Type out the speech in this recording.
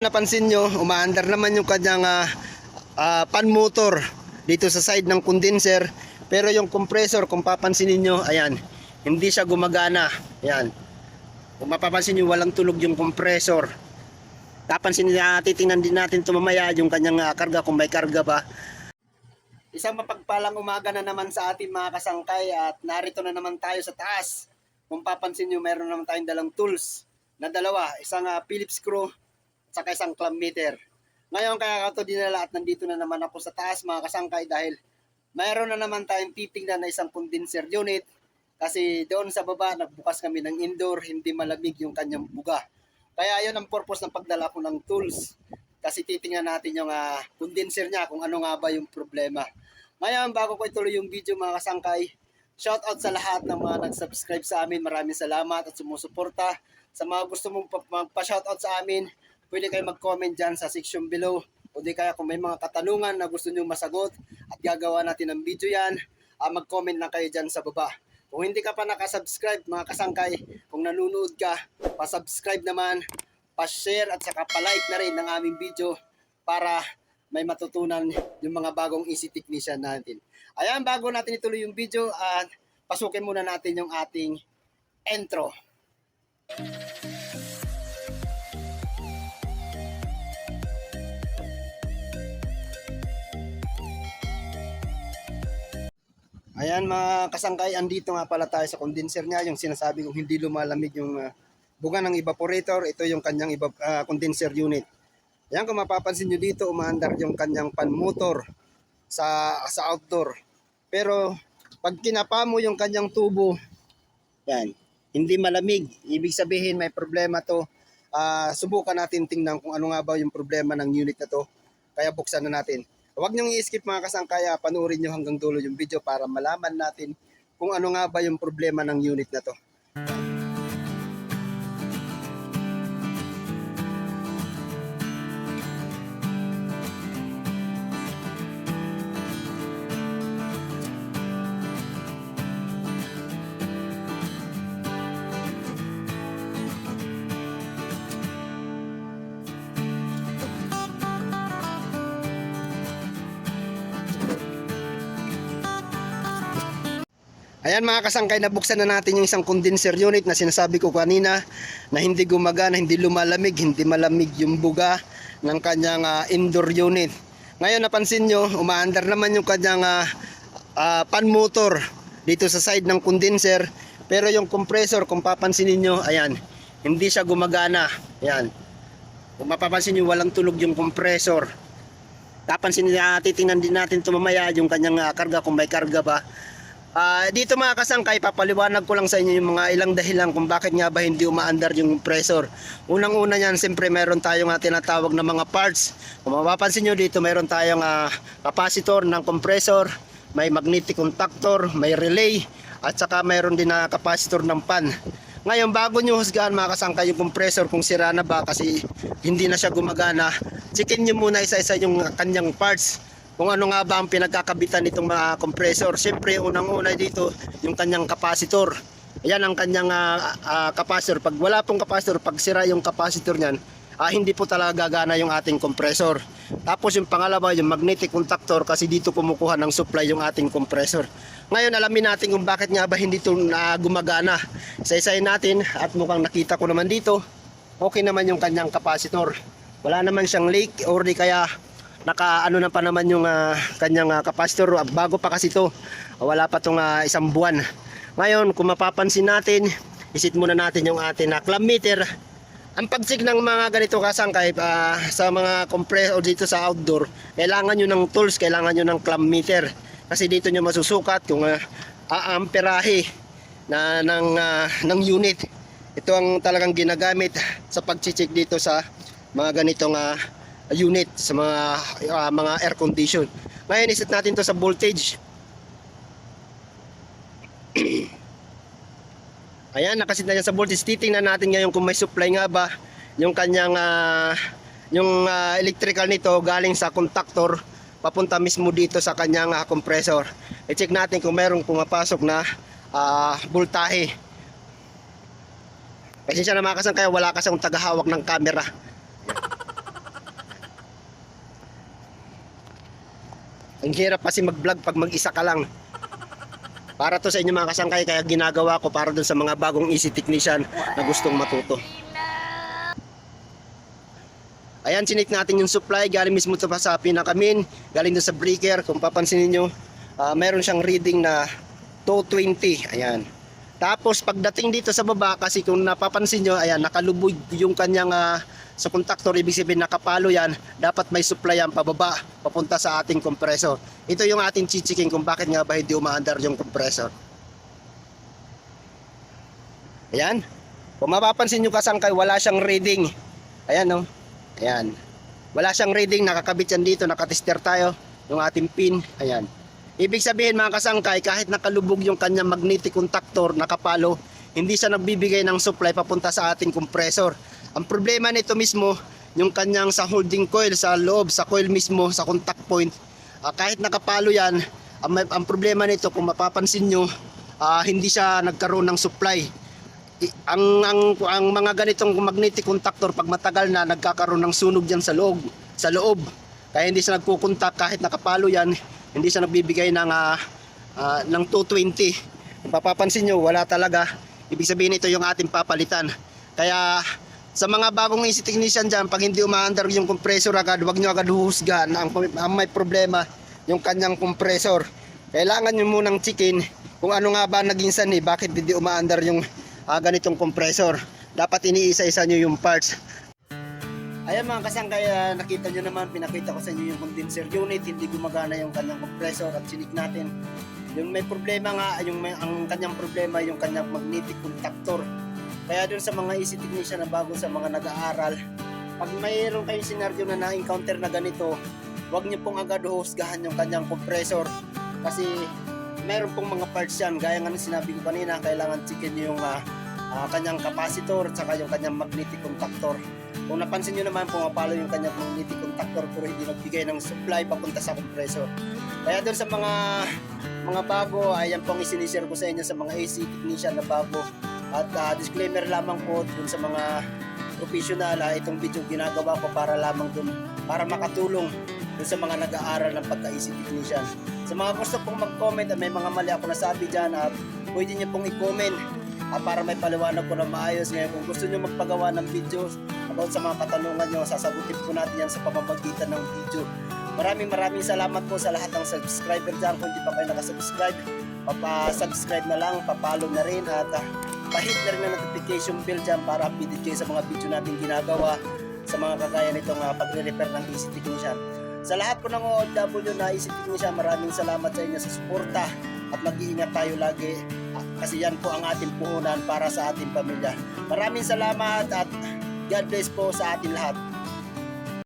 Napansin nyo, umaandar naman yung kanyang ah, ah, pan motor dito sa side ng condenser. Pero yung compressor, kung papansinin nyo, ayan, hindi siya gumagana. Ayan. Kung mapapansin nyo, walang tulog yung compressor. Tapansin nila, titingnan din natin ito mamaya yung kanyang ah, karga, kung may karga ba. Isang mapagpalang umaga na naman sa ating mga kasangkay at narito na naman tayo sa taas. Kung papansin nyo, meron naman tayong dalang tools na dalawa. Isang ah, Phillips screw at saka isang clamp meter. Ngayon kaya ka ito dinala at nandito na naman ako sa taas mga kasangkay dahil mayroon na naman tayong titingnan na isang condenser unit kasi doon sa baba nagbukas kami ng indoor, hindi malamig yung kanyang buga. Kaya yun ang purpose ng pagdala ko ng tools kasi titingnan natin yung ah, condenser niya kung ano nga ba yung problema. Ngayon bago ko ituloy yung video mga kasangkay, shout out sa lahat ng mga nag-subscribe sa amin. Maraming salamat at sumusuporta. Sa mga gusto mong pa- magpa-shoutout sa amin, pwede kayo mag-comment dyan sa section below. O di kaya kung may mga katanungan na gusto nyo masagot at gagawa natin ng video yan, ah, mag-comment lang kayo dyan sa baba. Kung hindi ka pa nakasubscribe mga kasangkay, kung nanonood ka, pa-subscribe naman, pa-share at saka pa-like na rin ng aming video para may matutunan yung mga bagong easy technician natin. Ayan, bago natin ituloy yung video, at pasukin muna natin yung ating intro. Ayan mga kasangkay, andito nga pala tayo sa condenser niya, yung sinasabi kong hindi lumalamig yung ah, bunga ng evaporator, ito yung kanyang ah, condenser unit. Ayan kung mapapansin nyo dito, umaandar yung kanyang pan motor sa, sa outdoor. Pero pag kinapa mo yung kanyang tubo, yan, hindi malamig. Ibig sabihin may problema to. Ah, subukan natin tingnan kung ano nga ba yung problema ng unit na to. Kaya buksan na natin. Huwag niyong i-skip mga kasangkaya, panoorin niyo hanggang dulo yung video para malaman natin kung ano nga ba yung problema ng unit na to. Ayan mga kasangkay, nabuksan na natin yung isang condenser unit na sinasabi ko kanina na hindi gumagana, hindi lumalamig, hindi malamig yung buga ng kanyang ah, indoor unit. Ngayon napansin nyo, umaandar naman yung kanyang ah, ah, pan motor dito sa side ng condenser. Pero yung compressor, kung papansinin nyo, ayan, hindi siya gumagana. Ayan. Kung mapapansin nyo, walang tulog yung compressor. Tapansin nila, titingnan din natin ito mamaya yung kanyang ah, karga, kung may karga ba. Ah, dito mga kasangkay, papaliwanag ko lang sa inyo yung mga ilang dahilan kung bakit nga ba hindi umaandar yung compressor. Unang-una niyan, siyempre meron tayong uh, tinatawag na mga parts. Kung mapapansin nyo dito, meron tayong ah, capacitor ng compressor, may magnetic contactor, may relay, at saka mayroon din na capacitor ng pan. Ngayon, bago nyo husgahan mga kasangkay yung compressor kung sira na ba kasi hindi na siya gumagana, checkin nyo muna isa-isa yung kanyang parts kung ano nga ba ang pinagkakabitan nitong mga compressor. Siyempre, unang-una dito, yung kanyang capacitor. Ayan ang kanyang ah, capacitor. Pag wala pong capacitor, pag sira yung capacitor niyan, ah, hindi po talaga gagana yung ating compressor. Tapos yung pangalawa, yung magnetic contactor kasi dito kumukuha ng supply yung ating compressor. Ngayon, alamin natin kung bakit nga ba hindi ito na gumagana. Isa-isayin natin at mukhang nakita ko naman dito, okay naman yung kanyang capacitor. Wala naman siyang leak or di kaya naka ano na pa naman yung ah, kanyang ah, capacitor Ah, bago pa kasi to. Wala pa tong ah, isang buwan. Ngayon kung mapapansin natin isit muna natin yung ating na clamp meter. Ang pagsig ng mga ganito kasangkay ah, sa mga compressor dito sa outdoor kailangan nyo ng tools kailangan nyo ng clamp meter. Kasi dito nyo masusukat kung uh, aamperahe na ng, ah, ng unit. Ito ang talagang ginagamit sa pag-check dito sa mga ganitong ah, unit sa mga ah, mga air condition. Ngayon iset natin to sa voltage. Ayan, nakasit na yan sa voltage. Titingnan natin ngayon kung may supply nga ba yung kanyang ah, yung ah, electrical nito galing sa contactor papunta mismo dito sa kanyang ah, compressor. I-check natin kung merong pumapasok na ah, voltahe. Kasi siya na makasang kaya wala kasi akong tagahawak ng camera. Ang hirap kasi mag-vlog pag mag-isa ka lang. Para to sa inyo mga kasangkay, kaya ginagawa ko para dun sa mga bagong easy technician na gustong matuto. Ayan, sinik natin yung supply. Galing mismo ito sa pinakamin. Galing doon sa breaker. Kung papansin niyo mayroon siyang reading na 220. Ayan. Tapos pagdating dito sa baba, kasi kung napapansin nyo, ayan, nakalubog yung kanyang ah, sa contactor, ibig sabihin nakapalo yan, dapat may supply yan pababa, papunta sa ating compressor. Ito yung ating chichiking kung bakit nga ba hindi umaandar yung compressor. Ayan. Kung mapapansin nyo kasangkay, wala siyang reading. Ayan, no? Ayan. Wala siyang reading, nakakabit yan dito, nakatester tayo, yung ating pin. Ayan. Ibig sabihin mga kasangkay, kahit nakalubog yung kanyang magnetic contactor, nakapalo, hindi siya nagbibigay ng supply papunta sa ating compressor. Ang problema nito mismo, yung kanyang sa holding coil, sa loob, sa coil mismo, sa contact point, ah, kahit nakapalo yan, ang, ang problema nito, kung mapapansin nyo, ah, hindi siya nagkaroon ng supply. I- ang, ang, ang mga ganitong magnetic contactor, pag matagal na, nagkakaroon ng sunog dyan sa loob. Sa loob. Kaya hindi siya nagkukontak kahit nakapalo yan, hindi siya nagbibigay ng, ah, ah, ng 220. Kung papapansin nyo, wala talaga. Ibig sabihin ito yung ating papalitan. Kaya sa mga bagong easy technician dyan, pag hindi umaandar yung compressor agad, huwag nyo agad huhusgahan. Ang, ang may problema, yung kanyang compressor. Kailangan nyo munang chicken kung ano nga ba naging sani, bakit hindi umaandar yung ah, ganitong compressor. Dapat iniisa-isa nyo yung parts. Ayan mga kasangkay, ah, nakita nyo naman, pinakita ko sa inyo yung condenser unit, hindi gumagana yung kanyang compressor at sinik natin. Yung may problema nga, yung may, ang kanyang problema, yung kanyang magnetic contactor. Kaya dun sa mga easy technician na bago sa mga nag-aaral, pag mayroon kayong scenario na na-encounter na ganito, huwag niyo pong agad husgahan yung kanyang compressor kasi mayroon pong mga parts yan, gaya nga ng sinabi ko kanina, kailangan niyo yung ah, ah, kanyang capacitor at saka yung kanyang magnetic contactor. Kung napansin nyo naman, pumapalo yung kanyang magnetic contactor pero hindi nagbigay ng supply papunta sa compressor. Kaya doon sa mga mga bago, ayan pong isinisir ko sa inyo sa mga AC technician na bago. At ah, disclaimer lamang po dun sa mga professional, ah, itong video ginagawa ko para lamang dun, para makatulong dun sa mga nag-aaral ng pagka-AC technician. Sa mga gusto pong mag-comment at may mga mali ako nasabi dyan at pwede nyo pong i-comment at para may paliwanag ko na maayos ngayon kung gusto nyo magpagawa ng videos about sa mga katanungan nyo. Sasagutin po natin yan sa pamamagitan ng video. Maraming maraming salamat po sa lahat ng subscriber dyan. Kung hindi pa kayo nakasubscribe papasubscribe na lang papalo na rin at uh, pahit na rin ang notification bell dyan para updated kayo sa mga video natin ginagawa sa mga kagaya nitong uh, pagre-repair ng easy technician. Sa lahat po ng OFW na easy technician maraming salamat sa inyo sa suporta at mag-iingat tayo lagi. Ah, kasi yan po ang ating puhunan para sa ating pamilya. Maraming salamat at God bless po sa ating lahat.